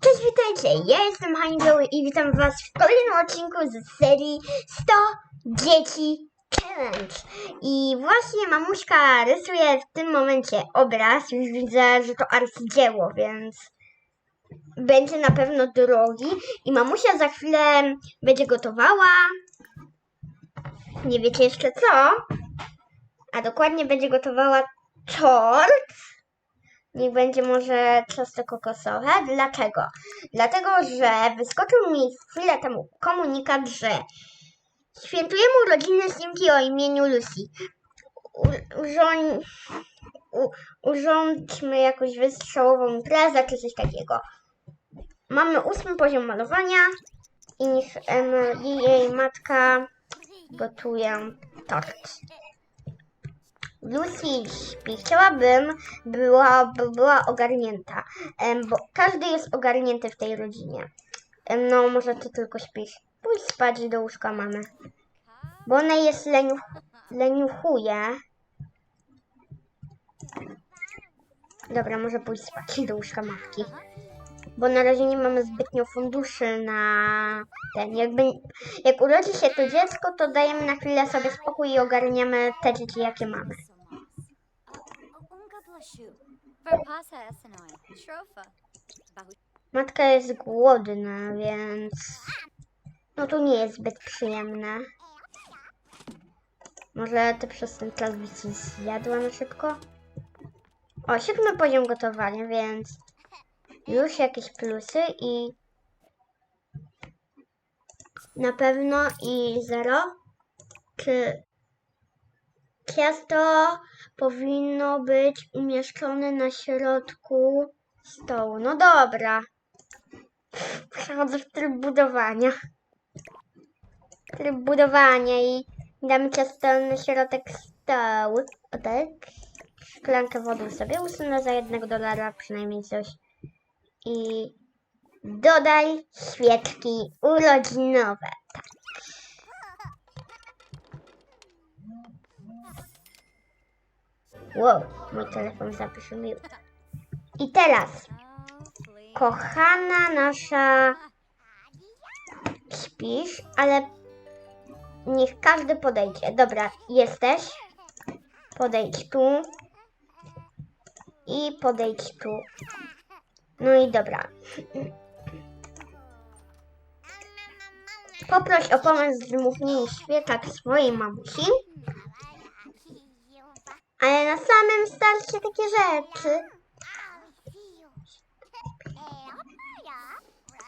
Cześć, witajcie! Ja jestem Hanigoły i witam was w kolejnym odcinku z serii 100 Dzieci Challenge. I właśnie mamuśka rysuje w tym momencie obraz. Już widzę, że to arcydzieło, więc będzie na pewno drogi. I mamusia za chwilę będzie gotowała. Nie wiecie jeszcze co? A dokładnie będzie gotowała tort. Niech będzie może ciasto kokosowe. Dlaczego? Dlatego, że wyskoczył mi chwilę temu komunikat, że świętujemy urodziny Simki o imieniu Lucy. Urząd... Urządźmy jakąś wystrzałową imprezę czy coś takiego. Mamy ósmy poziom malowania i niech em, jej matka gotuje tort. Lucy śpi. Chciałabym, byłaby była ogarnięta, bo każdy jest ogarnięty w tej rodzinie. No, może ty tylko śpisz. Pójdź spać do łóżka mamy. Bo ona jest leniu, leniuchuje. Dobra, może pójść spać do łóżka matki. Bo na razie nie mamy zbytnio funduszy na ten. Jakby, jak urodzi się to dziecko, to dajemy na chwilę sobie spokój i ogarniamy te dzieci, jakie mamy. Matka jest głodna, więc no to nie jest zbyt przyjemne. Może ty przez ten czas byś zjadła na szybko? O, siódmy poziom gotowania, więc już jakieś plusy i na pewno i zero. Czy ciasto powinno być umieszczone na środku stołu? No dobra. Przechodzę w tryb budowania. Tryb budowania i damy ciasto na środek stołu. O tak. Szklankę wody sobie usunę za jednego dolara, przynajmniej coś. I dodaj świeczki urodzinowe. Wow, mój telefon zapyszymił. I teraz Kochana nasza, śpisz, ale niech każdy podejdzie. Dobra, jesteś. Podejdź tu. I podejdź tu. No i dobra. Poproś o pomoc w zmuchnięciu świeczek swojej mamusi. Ale na samym starcie takie rzeczy.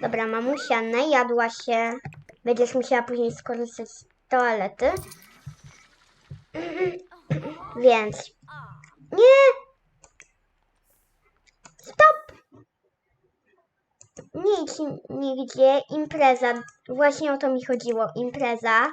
Dobra, mamusia najadła się. Będziesz musiała później skorzystać z toalety. Więc. Nie! Stop! Nie idź nigdzie. Impreza. Właśnie o to mi chodziło. Impreza.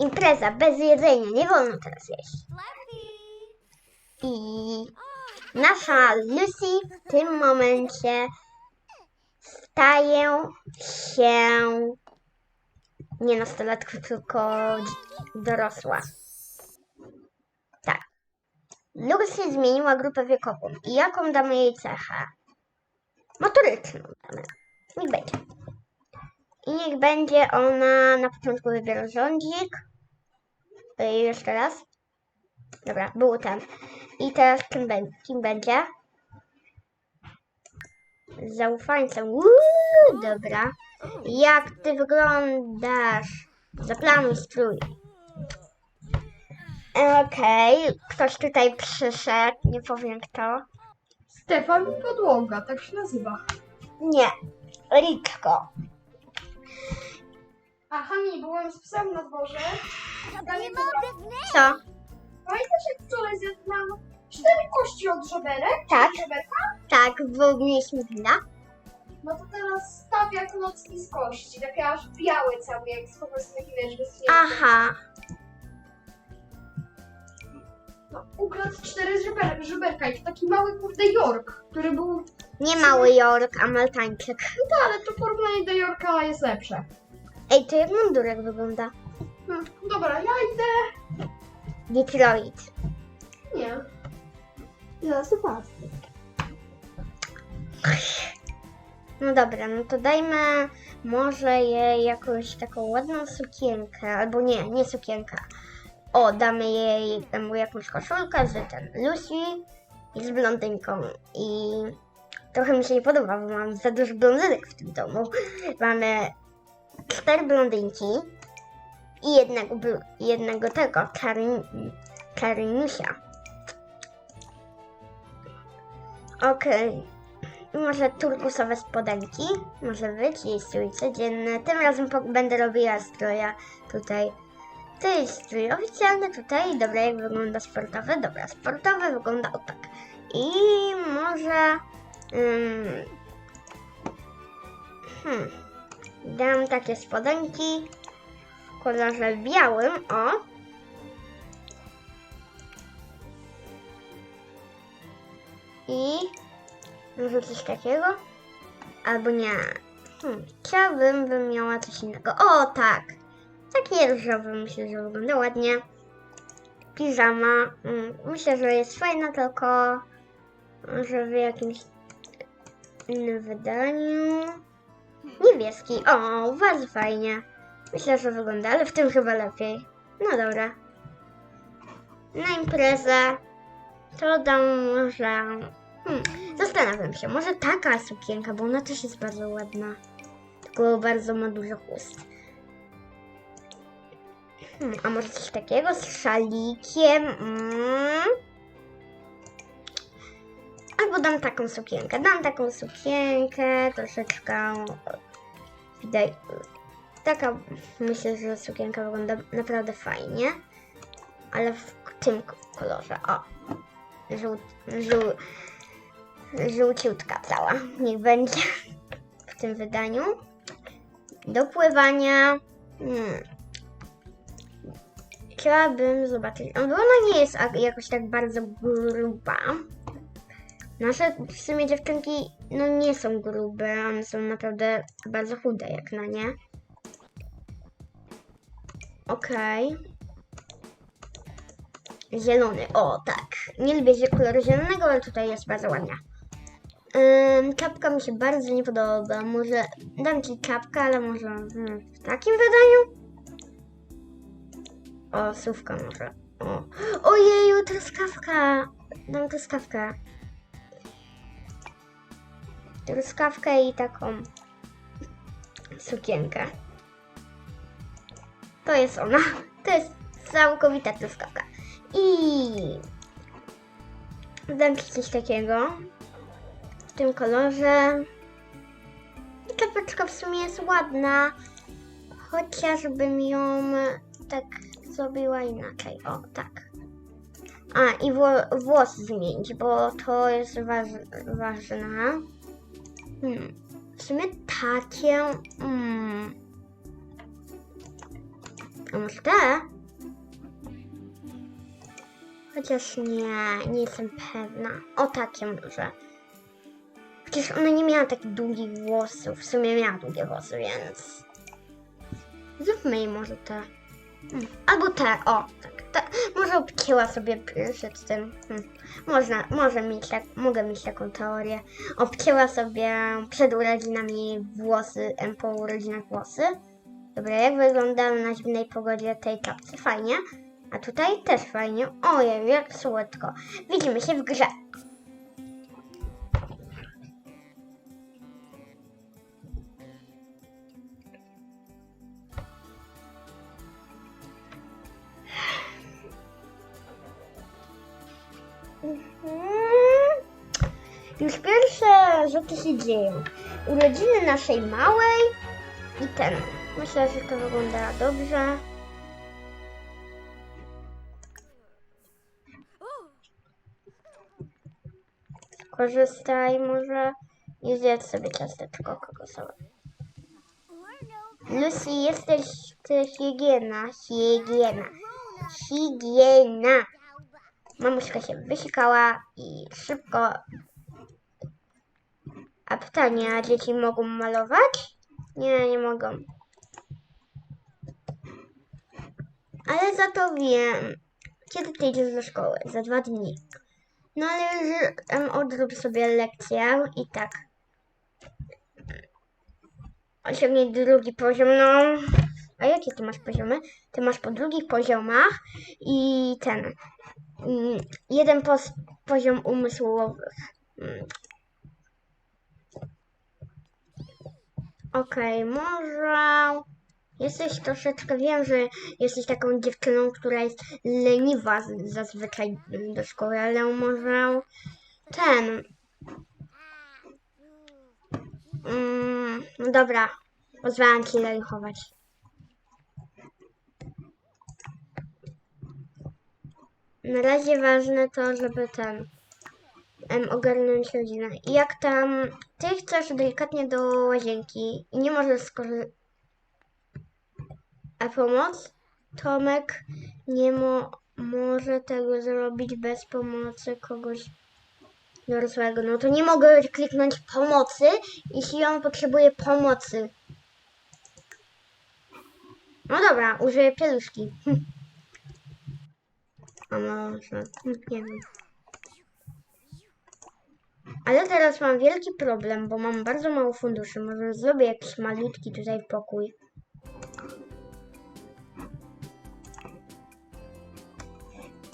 Impreza bez jedzenia. Nie wolno teraz jeść. I nasza Lucy w tym momencie staje się nie nastolatką, tylko dorosła. Tak. Lucy zmieniła grupę wiekową. I jaką damy jej cechę? Motoryczną damy. Niech będzie. I niech będzie ona na początku wybiera rządzik. Jeszcze raz. Dobra, był ten. I teraz kim, bę- kim będzie? Zaufańcem. Uuu, dobra. Jak ty wyglądasz? Zaplanuj strój. Okej, ktoś tutaj przyszedł, nie powiem kto. Stefan Podłoga, tak się nazywa. Nie, Riczko. Aha, nie, byłem z psem na dworze. Co? Pamiętasz jak wczoraj zjadłam cztery kości od żeberek? Tak, Żeberka? tak, bo mieliśmy wina. No to teraz staw jak nocki z kości, takie aż białe całe, jak z po prostu taki wiesz, bez Aha, No, ukradł cztery żeber, żeberka i to taki mały kurde York, który był... nie mały Jork, a Maltańczyk. No ale to porównanie do Yorka jest lepsze. Ej, to jak mundurek wygląda? Hmm, dobra, ja idę... Detroit. Nie. Zobaczę. No dobra, no to dajmy może jej jakąś taką ładną sukienkę, albo nie, nie sukienka. O, damy jej em, jakąś koszulkę z ten Lucy i z blondynką. I trochę mi się nie podoba, bo mam za dużo blondynek w tym domu. Mamy cztery blondynki i jednego, jednego tego, Karin, Karinisia. Okej. I Może turkusowe spodenki, może być i strój codzienny. Tym razem będę robiła stroja tutaj. To jest strój oficjalny tutaj. Dobra, jak wygląda sportowy? Dobra, sportowy wygląda o tak. I może... ym, hmm, dam takie spodenki kolorze białym, o. I może coś takiego? Albo nie. Hmm, chciałabym, bym miała coś innego. O, tak. Takie różowe myślę, że wygląda ładnie. Piżama. Mm, myślę, że jest fajna, tylko może w jakimś innym wydaniu. Niebieski. O, bardzo fajnie. Myślę, że wygląda, ale w tym chyba lepiej. No dobra. Na imprezę to dam może... Hmm, zastanawiam się, może taka sukienka, bo ona też jest bardzo ładna. Tylko bardzo ma dużo chust. Hmm, a może coś takiego z szalikiem? Mm. Albo dam taką sukienkę. Dam taką sukienkę, troszeczkę. Widać. Taka, myślę, że sukienka wygląda naprawdę fajnie. Ale w tym kolorze. O. Żół, żół, żółciutka cała. Niech będzie w tym wydaniu. Do pływania. Hmm. Chciałabym zobaczyć. O, bo ona nie jest jakoś tak bardzo gruba. Nasze w sumie dziewczynki no nie są grube, one są naprawdę bardzo chude jak na nie. Okej. Zielony, o tak. Nie lubię koloru zielonego, ale tutaj jest bardzo ładnie. Ym, mi się bardzo nie podoba. Może dam ci czapkę, ale może mm, w takim wydaniu? O, słówka może. O. Ojeju, truskawka! Dam truskawkę. Truskawkę i taką sukienkę. To jest ona. To jest całkowita truskawka. I dam ci coś takiego w tym kolorze. Czapeczka w sumie jest ładna, chociażbym ją tak zrobiła inaczej. O, tak. A, i wło- włosy zmienić, bo to jest waż, ważne. Hmm. W sumie takie. Hmm. A może te? Chociaż nie, nie jestem pewna. O takie może. Przecież ona nie miała takich długich włosów. W sumie miała długie włosy, więc. Zróbmy jej może te. Hmm. Albo te, o, tak. Te. Może obcięła sobie przed tym. Hmm. Można, może mieć tak, mogę mieć taką teorię. Obcięła sobie przed urodzinami włosy, po urodzinach włosy. Dobra, jak wygląda na zimnej pogodzie tej czapce? Fajnie. A tutaj też fajnie. Ojej, jak słodko. Widzimy się w grze. Mhm. Już pierwsze rzeczy się dzieją. Urodziny naszej małej i ten. Myślę, że to wygląda dobrze. Korzystaj może i zjedz sobie ciasteczko kokosowe. Lucy, jesteś ty higiena, higiena, higiena. Mamuśka się wysikała i szybko. A pytanie, a dzieci mogą malować? Nie, nie mogą. Ale za to wiem, kiedy ty idziesz do szkoły? Za dwa dni. No ale już em, odrób sobie lekcję i tak. osiągnąć drugi poziom, no. A jakie ty masz poziomy? Ty masz po drugich poziomach i ten. mm, Jeden pos, poziom umysłowy. Mm. Okej, może. Jesteś troszeczkę, wiem, że jesteś taką dziewczyną, która jest leniwa zazwyczaj do szkoły, ale może ten. Mm, dobra, pozwalam ci lenichować. Na razie ważne to, żeby ten em, ogarnąć rodzinę. I jak tam ty chcesz delikatnie do łazienki i nie możesz skorzystać. A pomoc? Tomek nie mo może tego zrobić bez pomocy kogoś dorosłego. No to nie mogę kliknąć pomocy, jeśli on potrzebuje pomocy. No dobra, użyję pieluszki. A może, nie wiem. Ale teraz mam wielki problem, bo mam bardzo mało funduszy. Może zrobię jakiś malutki tutaj pokój.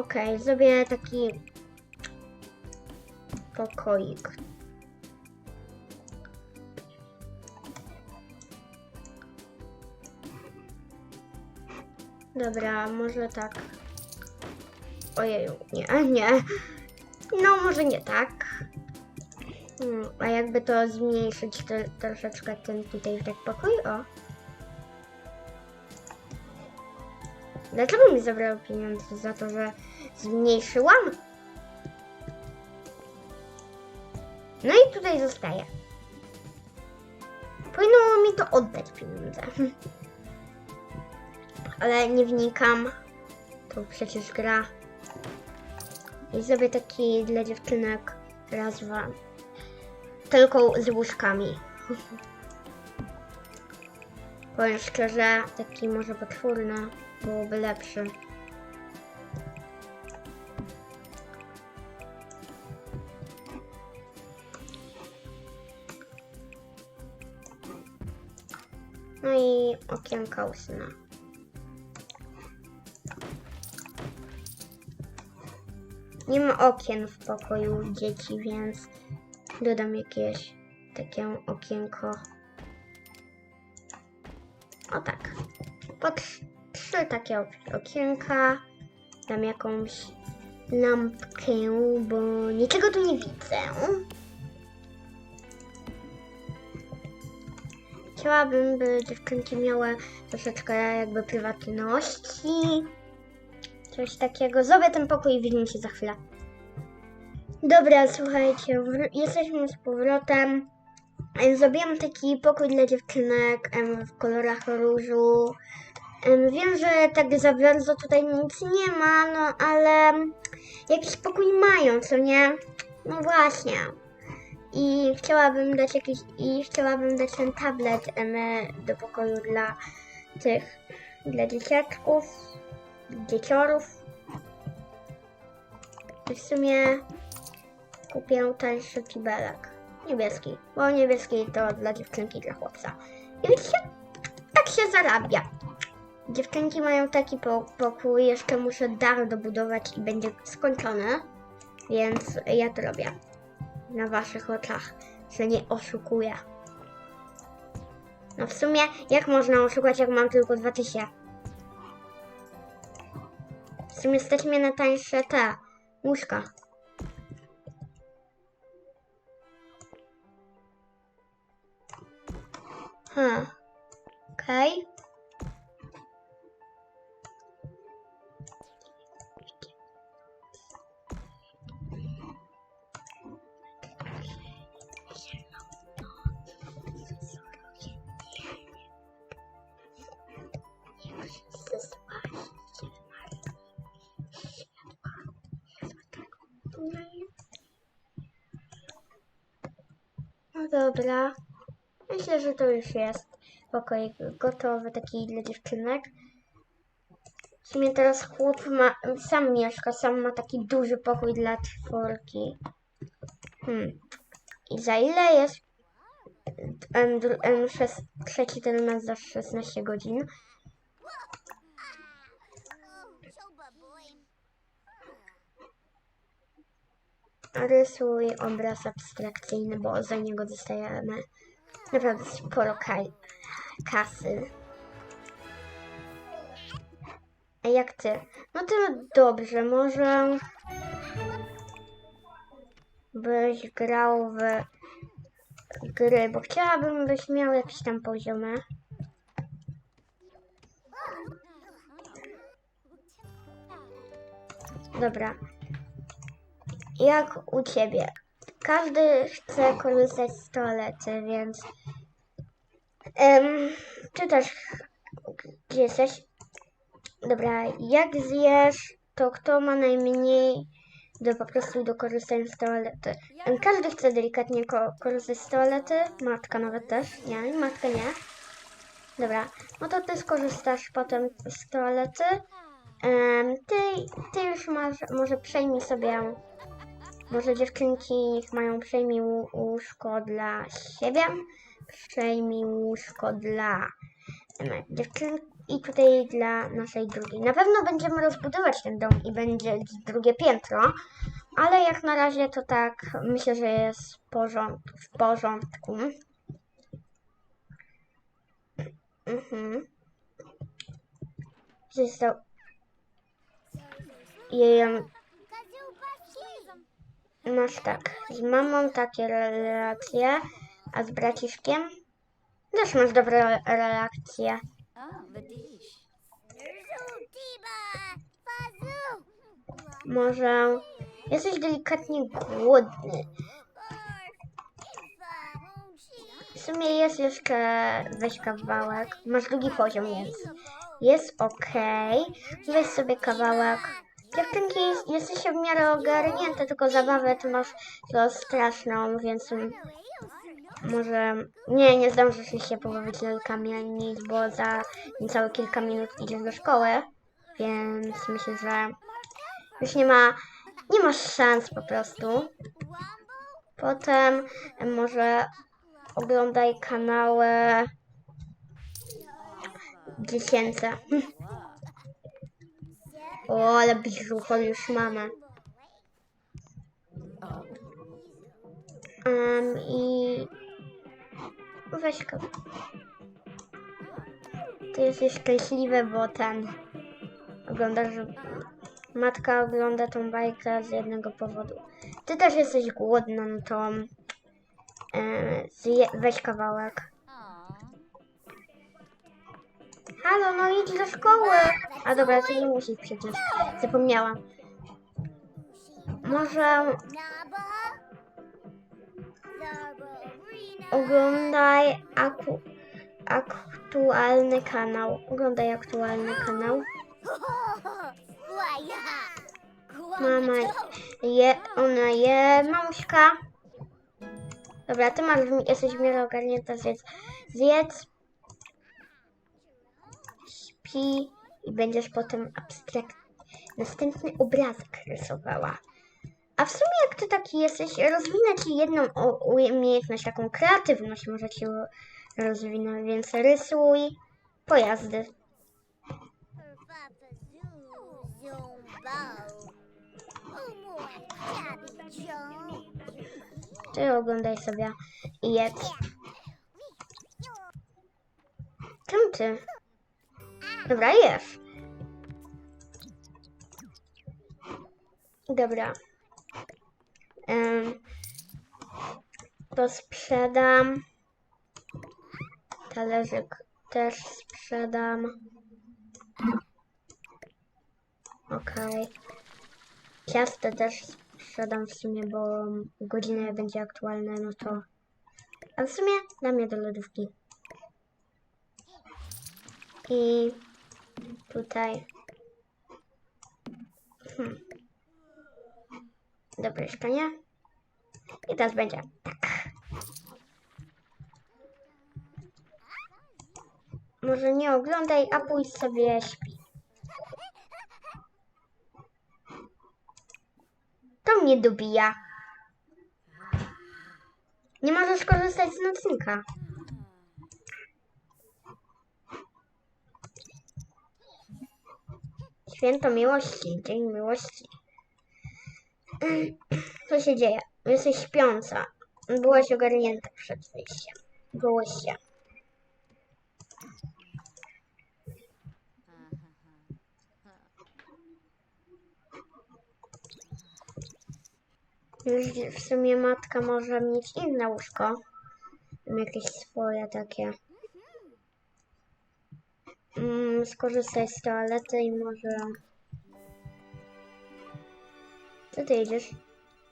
Okej, zrobię taki pokoik. Dobra, może tak. Ojeju, nie, nie. No, może nie tak. Hmm, a jakby to zmniejszyć to, troszeczkę ten tutaj tak pokój? O. Dlaczego mi zabrało pieniądze za to, że zmniejszyłam? No i tutaj zostaje. Powinno mi to oddać pieniądze. Ale nie wnikam. To przecież gra. I zrobię taki dla dziewczynek raz, dwa. Tylko z łóżkami. Powiem szczerze, taki może potwórny byłoby lepszy. Okienka usunę. Nie ma okien w pokoju dzieci, więc dodam jakieś takie okienko. O tak. Po trz- trzy takie ok- okienka. Dam jakąś lampkę, bo niczego tu nie widzę. Chciałabym, by dziewczynki miały troszeczkę jakby prywatności. Coś takiego. Zrobię ten pokój i widzimy się za chwilę. Dobra, słuchajcie, jesteśmy z powrotem. Em, Zrobiłam taki pokój dla dziewczynek w kolorach różu. Em, Wiem, że tak za bardzo tutaj nic nie ma, no ale jakiś pokój mają, co nie? No właśnie. I chciałabym dać jakiś, i chciałabym dać ten tablet do pokoju dla tych, dla dzieciaczków, dzieciorów. I w sumie kupię tańszy kibelek. Niebieski, bo niebieski to dla dziewczynki, dla chłopca. I widzicie, tak się zarabia. Dziewczynki mają taki po pokój, jeszcze muszę dar dobudować i będzie skończony, więc ja to robię. Na waszych oczach, że nie oszukuję. No w sumie, jak można oszukać, jak mam tylko 2000? W sumie stać mnie na tańsze te łóżka. Hmm. Okej. No dobra. Myślę, że to już jest pokoik gotowy, taki dla dziewczynek. W sumie teraz chłop ma, sam mieszka, sam ma taki duży pokój dla czwórki. Hmm. I za ile jest dru- em, szes- trzeci trymetr za 16 godzin. Rysuj obraz abstrakcyjny, bo za niego dostajemy naprawdę sporo kasy. A jak ty? No to dobrze, może byś grał w gry, bo chciałabym, byś miał jakieś tam poziomy. Dobra. Jak u ciebie? Każdy chce korzystać z toalety, więc. Em, czy też gdzie jesteś? Dobra, jak zjesz, to kto ma najmniej do po prostu do korzystania z toalety? Każdy chce delikatnie ko- korzystać z toalety, matka nawet też, nie, matka nie. Dobra, no to ty skorzystasz potem z toalety. Em, ty, ty już masz, może przejmij sobie, może dziewczynki niech mają przejmij łó- łóżko dla siebie, przejmij łóżko dla em, dziewczyn i tutaj dla naszej drugiej. Na pewno będziemy rozbudować ten dom i będzie drugie piętro, ale jak na razie to tak myślę, że jest w, porząd- w porządku. Mhm. Został. Jej, masz tak. Z mamą takie relacje, a z braciszkiem też masz dobre re- relacje. Może jesteś delikatnie głodny. W sumie jest jeszcze weź kawałek. Masz drugi poziom, więc jest okej. Weź sobie kawałek. Dziewczynki, jesteście w miarę ogarnięte, tylko zabawę ty masz to straszną, więc może nie, nie zdążysz mi się pobawić lalkami ani nic, bo za niecałe kilka minut idziesz do szkoły, więc myślę, że już nie ma, nie masz szans po prostu. Potem może oglądaj kanały dziecięce. O, ale brzucho już mamy. Um, I weź go. Ty jesteś szczęśliwy, bo ten oglądasz. Matka ogląda tą bajkę z jednego powodu. Ty też jesteś głodna, no to zje, weź kawałek. Aw. Halo, no idź do szkoły. A dobra, ty nie musisz przecież. Zapomniałam. Może oglądaj aku, aktualny kanał. Oglądaj aktualny kanał. Mama je, ona je, mamuśka. Dobra, ty masz, jesteś w miarę ogarnięta, zjedz. Zjedz, śpi i będziesz potem abstrakt, następny obrazek rysowała. A w sumie jak ty taki jesteś, rozwinę ci jedną umiejętność, taką kreatywność może ci rozwinę, więc rysuj pojazdy. Ty oglądaj sobie i jedz. Czym ty? Dobra, jesz. Dobra. Em, to sprzedam. Talerzyk też sprzedam. Okej. Ciasto też sprzedam w sumie, bo godzina będzie aktualna, no to... A w sumie dam je do lodówki. I tutaj... Hmm. Do pryszczenia. I teraz będzie tak. Może nie oglądaj, a pójdź sobie śpi. To mnie dobija. Nie możesz korzystać z nocnika. Święto miłości, dzień miłości. Co się dzieje? Jesteś śpiąca. Byłaś ogarnięta przed wyjściem. Byłyście. Już w sumie matka może mieć inne łóżko. Jakieś swoje takie. Mm, skorzystaj z toalety i może... Co ty idziesz?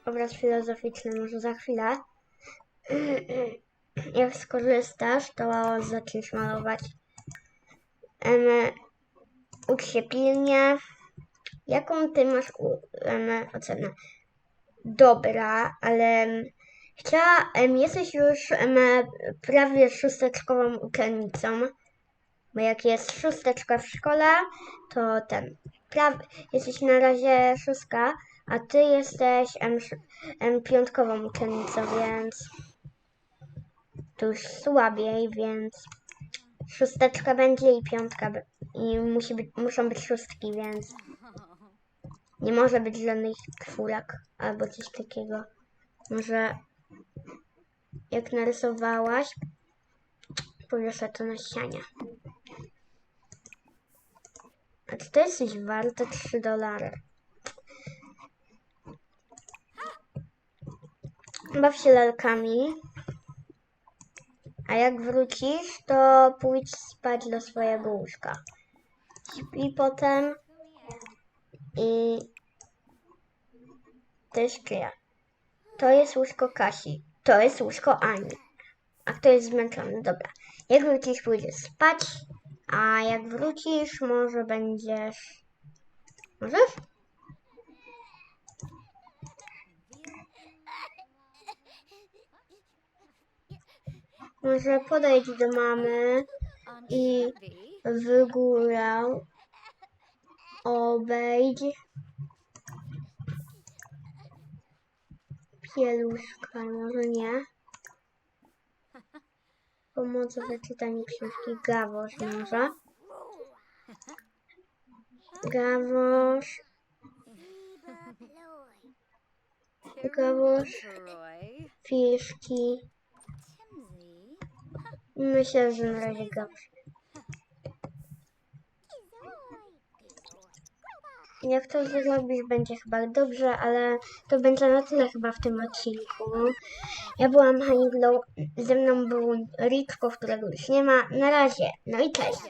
Obraz filozoficzny może za chwilę. Jak skorzystasz, to zaczniesz malować. Em, ucz się pilnie. Jaką ty masz u, em, ocenę? Dobra, ale chciała, em, jesteś już em, prawie szósteczkową uczennicą. Bo jak jest szósteczka w szkole, to ten. Prawie, jesteś na razie szóstka, a ty jesteś sz- em, piątkową uczennicą, więc to już słabiej, więc szósteczka będzie i piątka i musi być, muszą być szóstki, więc nie może być żadnych czwórek albo coś takiego. Może jak narysowałaś, powieszę to na ścianie. A to jest coś warte 3 dolary? Baw się lalkami. A jak wrócisz, to pójdź spać do swojego łóżka. Śpi potem i to jest czyja? To jest łóżko Kasi. To jest łóżko Ani. A kto jest zmęczony? Dobra. Jak wrócisz, pójdziesz spać. A jak wrócisz, może będziesz. Możesz? Może podejdź do mamy i w górę obejdź pieluszka, może nie. Pomoc w wyczytaniu książki Gawosz może. Gawosz, Gawosz, fiszki. Myślę, że na razie Gawosz. Jak to zrobisz, będzie chyba dobrze, ale to będzie na tyle chyba w tym odcinku. Ja byłam Haniglow, ze mną był Riczko, którego już nie ma. Na razie, no i cześć.